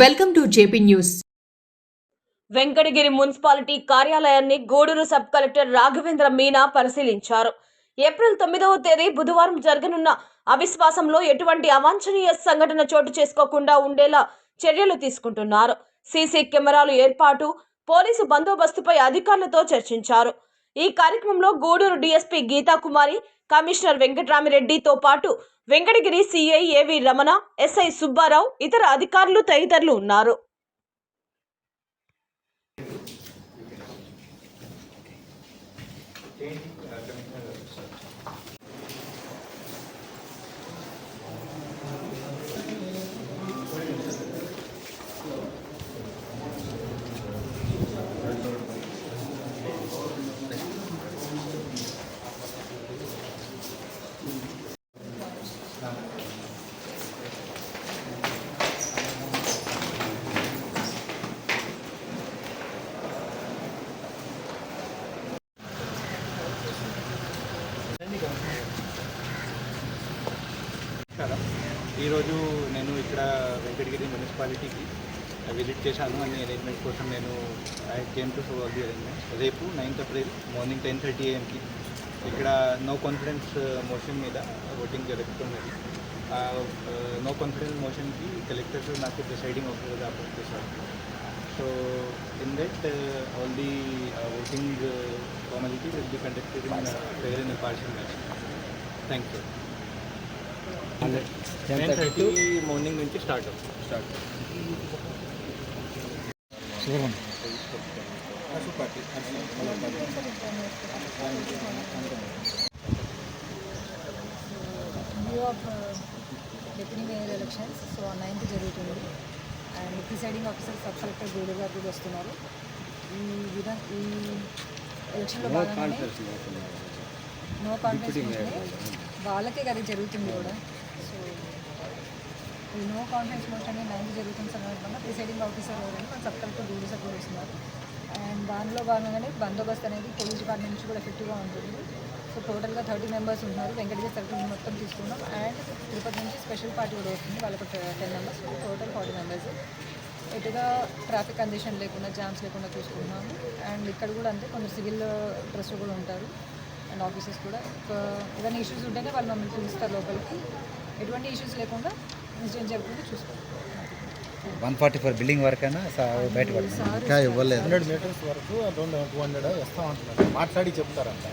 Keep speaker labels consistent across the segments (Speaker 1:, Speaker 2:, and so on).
Speaker 1: Welcome to JP news.
Speaker 2: Venkatagiri municipality కార్యాలయాన్ని Gudur sub collector Raghavendra Meena పరిశీలించారు. April తొమ్మిదవ తేదీ బుధవారం జరగనున్న అవిశ్వాసంలో ఎటువంటి అవాంఛనీయ సంఘటన చోటు చేసుకోకుండా ఉండేలా చర్యలు తీసుకుంటున్నారు. సీసీ కెమెరాలు ఏర్పాటు పోలీసు బందోబస్తుపై అధికారులతో చర్చించారు. ఈ కార్యక్రమంలో గూడూరు డీఎస్పీ గీతాకుమారి కమిషనర్ వెంకటరామిరెడ్డితో పాటు వెంకటగిరి సిఐ ఏవి రమణ ఎస్ఐ సుబ్బారావు ఇతర అధికారులు తదితరులు ఉన్నారు.
Speaker 3: ఈరోజు నేను ఇక్కడ వెంకటగిరి మున్సిపాలిటీకి విజిట్ చేశాను. అన్ని అరేంజ్మెంట్ కోసం నేను I came to all the arrangements రేపు ninth April morning ten thirty ఏఎంకి ఇక్కడ నో కాన్ఫిడెన్స్ మోషన్ మీద ఓటింగ్ జరుగుతున్నది. నో కాన్ఫిడెన్స్ మోషన్కి కలెక్టర్ నాకు డిసైడింగ్ ఆఫీసర్గా అపాయింట్ చేశారు. So in that all the voting formality will be conducted in fair and impartial match thank you ten thirty morning నుంచి start start
Speaker 4: deputy mayor elections so ninth జరుగుతుంది and presiding officer sub collector Gudur గారు కూడా వస్తున్నారు ఈ విధంగా ఈ ఎలక్షన్లో భాగంగానే నో కాన్ఫిడెన్స్ వాళ్ళకే కదా జరుగుతుంది కూడా సో ఈ నో కాన్ఫిడెన్స్ మోషన్ నైన్త్ జరుగుతున్న సందర్భంగా ప్రిసైడింగ్ ఆఫీసర్ ఎవరైనా మన సబ్ కలెక్టర్ గూడూరు సబ్ చేస్తున్నారు అండ్ దానిలో భాగంగానే బందోబస్తు అనేది పోలీస్ డిపార్ట్మెంట్ నుంచి కూడా ఎఫెక్టివ్గా ఉంటుంది. సో టోటల్గా థర్టీ మెంబర్స్ ఉన్నారు. వెంకటేశ్వర సర్కిల్ మొత్తం తీసుకున్నాం. అండ్ తిరుపతి నుంచి స్పెషల్ పార్టీ కూడా వస్తుంది. వాళ్ళకు ten members total forty members. ఎటుగా traffic condition లేకుండా జామ్స్ లేకుండా చూసుకున్నాము అండ్ ఇక్కడ కూడా అంతే కొందరు సివిల్ డ్రెస్ కూడా ఉంటారు. అండ్ ఆఫీసెస్ కూడా. ఏదైనా ఇష్యూస్ ఉంటేనే వాళ్ళు మమ్మల్ని పిలుస్తారు లోపలికి. ఎటువంటి ఇష్యూస్ లేకుండా
Speaker 5: వన్ ఫార్టీ ఫోర్ బిల్డింగ్ వరకైనా బయటపడింది
Speaker 4: ఇంకా ఇవ్వలేదు.
Speaker 6: హండ్రెడ్ మీటర్స్ వరకు టూ హండ్రెడ్ ఇస్తాం అంటున్నారు మాట్లాడి చెప్తారంట.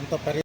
Speaker 6: అంత పరి